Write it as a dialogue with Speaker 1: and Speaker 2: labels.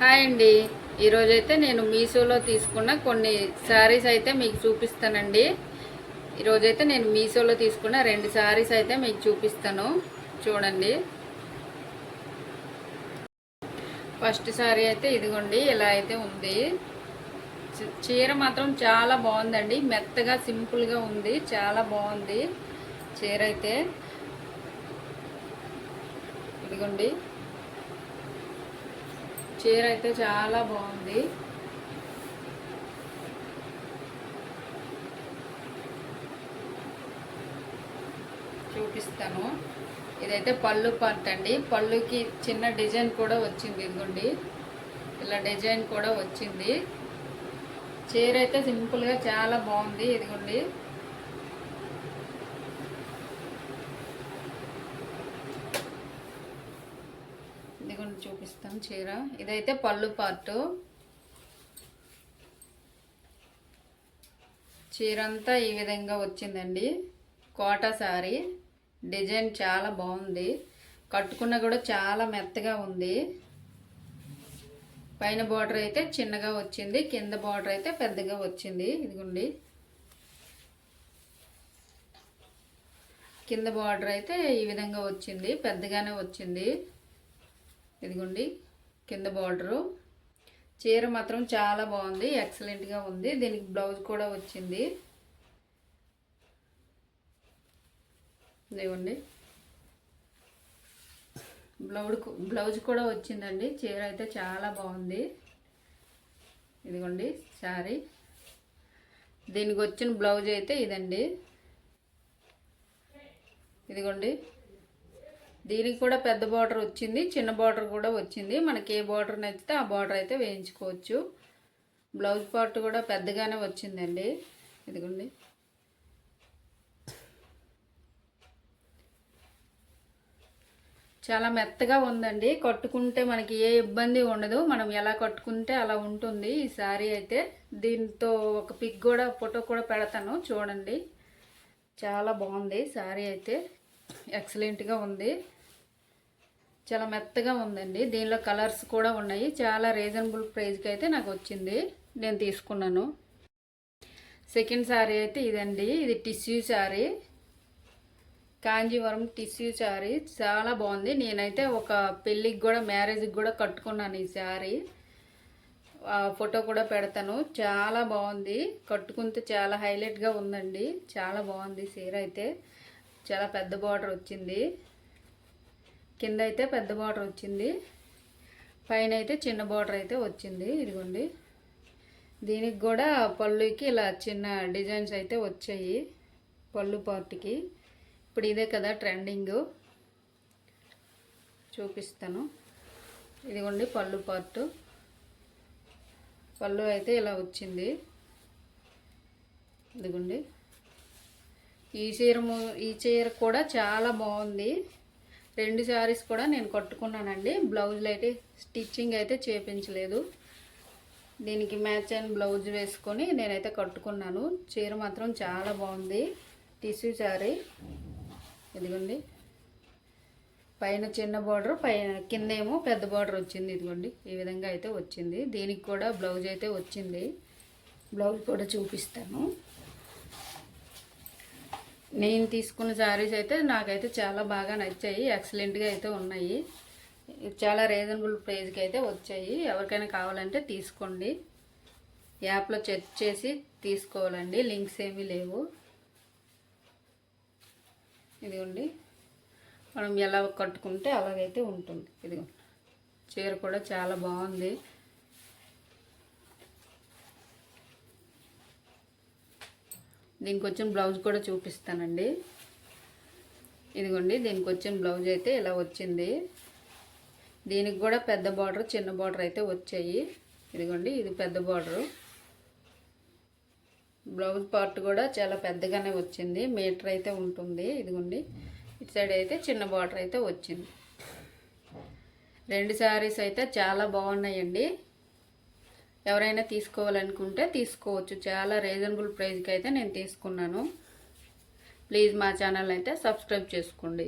Speaker 1: Hi అండి. ఈరోజైతే నేను మీషోలో తీసుకున్న కొన్ని శారీస్ అయితే మీకు చూపిస్తానండి. ఈరోజైతే నేను మీషోలో తీసుకున్న రెండు శారీస్ అయితే మీకు చూపిస్తాను. చూడండి. ఫస్ట్ శారీ అయితే ఇదిగోండి ఇలా అయితే ఉంది. చీ- చీర మాత్రం చాలా బాగుందండి. మెత్తగా సింపుల్గా ఉంది. చాలా బాగుంది చీర అయితే. ఇదిగోండి. చీర అయితే చాలా బాగుంది. చూపిస్తాను. ఇదైతే పళ్ళు పార్ట్ అండి. పళ్ళుకి చిన్న డిజైన్ కూడా వచ్చింది ఇదిగోండి. ఇలా డిజైన్ కూడా వచ్చింది. చీర అయితే సింపుల్గా చాలా బాగుంది ఇదిగోండి. ఇప్పుడు చూపిస్తాం చీర. ఇదైతే పళ్ళు పార్ట్ చీర అంతా ఈ విధంగా వచ్చిందండి. కోటా శారీ డిజైన్ చాలా బాగుంది. కట్టుకున్న కూడా చాలా మెత్తగా ఉంది. పైన బార్డర్ అయితే చిన్నగా వచ్చింది. కింద బార్డర్ అయితే పెద్దగా వచ్చింది. ఇదిగోండి. కింద బార్డర్ అయితే ఈ విధంగా వచ్చింది. పెద్దగానే వచ్చింది. ఇదిగోండి కింద బార్డరు. చీర మాత్రం చాలా బాగుంది ఎక్సలెంట్గా ఉంది. దీనికి బ్లౌజ్ కూడా వచ్చింది. ఇదిగోండి. బ్లౌడ్ బ్లౌజ్ కూడా వచ్చిందండి. చీర అయితే చాలా బాగుంది. ఇదిగోండి శారీ. దీనికి వచ్చిన బ్లౌజ్ అయితే ఇదండి. ఇదిగోండి. దీనికి కూడా పెద్ద బార్డర్ వచ్చింది చిన్న బార్డర్ కూడా వచ్చింది. మనకి ఏ బార్డర్ నచ్చితే ఆ బార్డర్ అయితే వేయించుకోవచ్చు. బ్లౌజ్ పార్ట్ కూడా పెద్దగానే వచ్చిందండి. ఇదిగోండి. చాలా మెత్తగా ఉందండి. కట్టుకుంటే మనకి ఏ ఇబ్బంది ఉండదు. మనం ఎలా కట్టుకుంటే అలా ఉంటుంది. ఈ శారీ అయితే దీంతో ఒక పిక్ కూడా ఫోటో కూడా పెడతాను. చూడండి. చాలా బాగుంది. శారీ అయితే ఎక్సలెంట్గా ఉంది. చాలా మెత్తగా ఉందండి. దీనిలో కలర్స్ కూడా ఉన్నాయి. చాలా రీజనబుల్ ప్రైస్కి అయితే నాకు వచ్చింది. నేను తీసుకున్నాను. సెకండ్ శారీ అయితే ఇదండి. ఇది టిష్యూ శారీ కాంజీవరం టిష్యూ శారీ చాలా బాగుంది. నేనైతే ఒక పెళ్ళికి కూడా మ్యారేజ్కి కూడా కట్టుకున్నాను ఈ శారీ ఆ ఫోటో కూడా పెడతాను. చాలా బాగుంది. కట్టుకుంటే చాలా హైలైట్గా ఉందండి. చాలా బాగుంది చీర అయితే. చాలా పెద్ద బార్డర్ వచ్చింది. కింద అయితే పెద్ద బార్డర్ వచ్చింది. పైన అయితే చిన్న బార్డర్ అయితే వచ్చింది. ఇదిగోండి. దీనికి కూడా పళ్ళుకి ఇలా చిన్న డిజైన్స్ అయితే వచ్చాయి. పళ్ళు పార్ట్కి. ఇప్పుడు ఇదే కదా ట్రెండింగ్. చూపిస్తాను. ఇదిగోండి పళ్ళు పార్ట్. పళ్ళు అయితే ఇలా వచ్చింది. ఇదిగోండి. ఈ చీర ము- ఈ చీర కూడా చాలా బాగుంది. రెండు శారీస్ కూడా నేను కట్టుకున్నానండి. బ్లౌజులు అయితే స్టిచ్చింగ్ అయితే చేపించలేదు. దీనికి మ్యాచ్ అండ్ బ్లౌజ్ వేసుకొని నేనైతే కట్టుకున్నాను. చీర మాత్రం చాలా బాగుంది. టిష్యూ శారీ. ఇదిగోండి. పైన చిన్న బార్డర్ పైన కింద ఏమో పెద్ద బార్డర్ వచ్చింది. ఇదిగోండి. ఈ విధంగా అయితే వచ్చింది. దీనికి కూడా బ్లౌజ్ అయితే వచ్చింది. బ్లౌజ్ కూడా చూపిస్తాను. నేను తీసుకున్న శారీస్ అయితే నాకైతే చాలా బాగా నచ్చాయి. ఎక్సలెంట్గా అయితే ఉన్నాయి. చాలా రీజనబుల్ ప్రైస్కి అయితే వచ్చాయి. ఎవరికైనా కావాలంటే తీసుకోండి. యాప్లో చెక్ చేసి తీసుకోవాలండి. లింక్స్ ఏమీ లేవు. ఇదిగోండి. మనం ఎలా కట్టుకుంటే అలాగైతే ఉంటుంది. ఇదిగో చీర కూడా చాలా బాగుంది. దీనికి వచ్చిన బ్లౌజ్ కూడా చూపిస్తానండి. ఇదిగోండి దీనికి వచ్చిన బ్లౌజ్ అయితే ఇలా వచ్చింది. దీనికి కూడా పెద్ద బార్డర్ చిన్న బార్డర్ అయితే వచ్చాయి. ఇదిగోండి ఇది పెద్ద బార్డరు. బ్లౌజ్ పార్ట్ కూడా చాలా పెద్దగానే వచ్చింది. మీటర్ అయితే ఉంటుంది. ఇదిగోండి ఇటు సైడ్ అయితే చిన్న బార్డర్ అయితే వచ్చింది. రెండు శారీస్ అయితే చాలా బాగున్నాయండి. ఎవరైనా తీసుకోవాలనుకుంటే తీసుకోవచ్చు. చాలా రీజనబుల్ ప్రైస్కి అయితే నేను తీసుకున్నాను. ప్లీజ్ మా ఛానల్ అయితే సబ్స్క్రైబ్ చేసుకోండి.